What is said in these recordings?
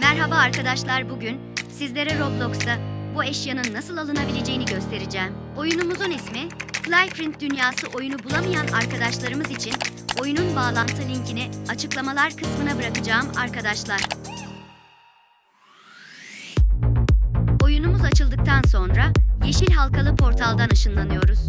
Merhaba arkadaşlar bugün sizlere Roblox'ta bu eşyanın nasıl alınabileceğini göstereceğim. Oyunumuzun ismi Flyprint Dünyası oyunu bulamayan arkadaşlarımız için oyunun bağlantı linkini açıklamalar kısmına bırakacağım arkadaşlar. Oyunumuz açıldıktan sonra yeşil halkalı portaldan ışınlanıyoruz.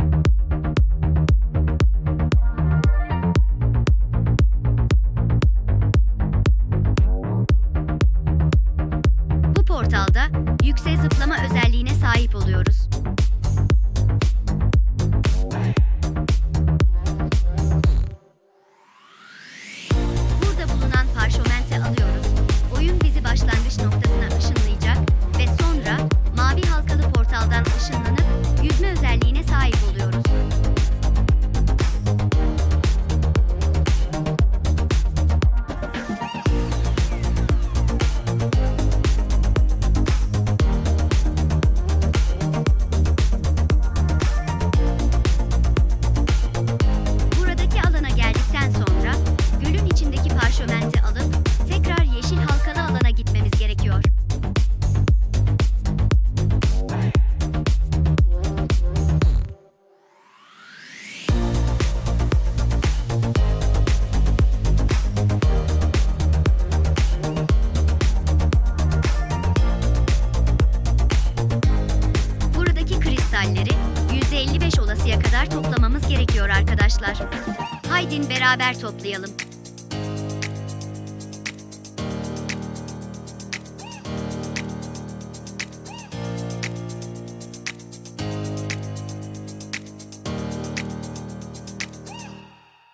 Yüksek zıplama özelliğine sahip oluyoruz. Haydin beraber toplayalım.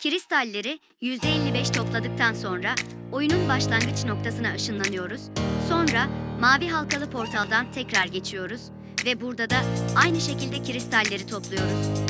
Kristalleri %55 topladıktan sonra oyunun başlangıç noktasına ışınlanıyoruz. Sonra mavi halkalı portaldan tekrar geçiyoruz ve burada da aynı şekilde kristalleri topluyoruz.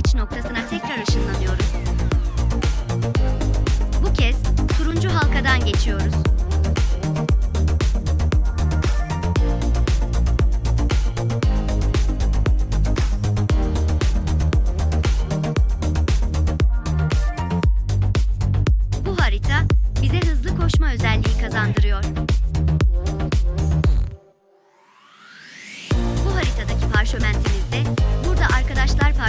Başlangıç noktasına tekrar ışınlanıyoruz. Bu kez turuncu halkadan geçiyoruz. Bu harita bize hızlı koşma özelliği kazandırıyor. Bu haritadaki arkadaşlar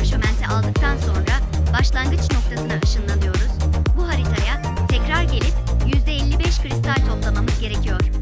parşömenti aldıktan sonra başlangıç noktasına ışınlanıyoruz. Bu haritaya tekrar gelip %55 kristal toplamamız gerekiyor.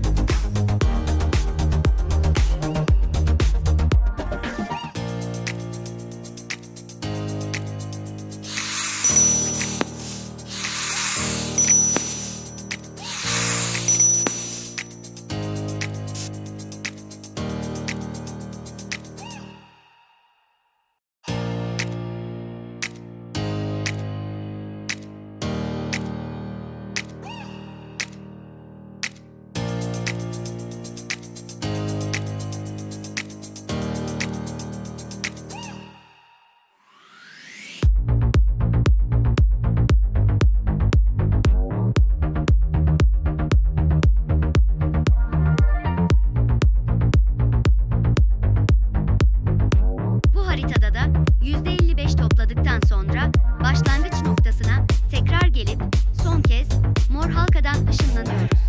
Başlangıç noktasına tekrar gelip son kez mor halkadan ışınlanıyoruz.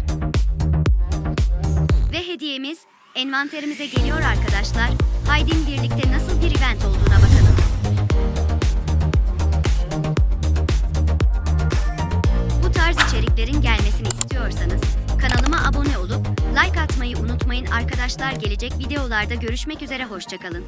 Ve hediyemiz envanterimize geliyor arkadaşlar. Haydin birlikte nasıl bir event olduğuna bakalım. Bu tarz içeriklerin gelmesini istiyorsanız kanalıma abone olup like atmayı unutmayın arkadaşlar. Gelecek videolarda görüşmek üzere hoşçakalın.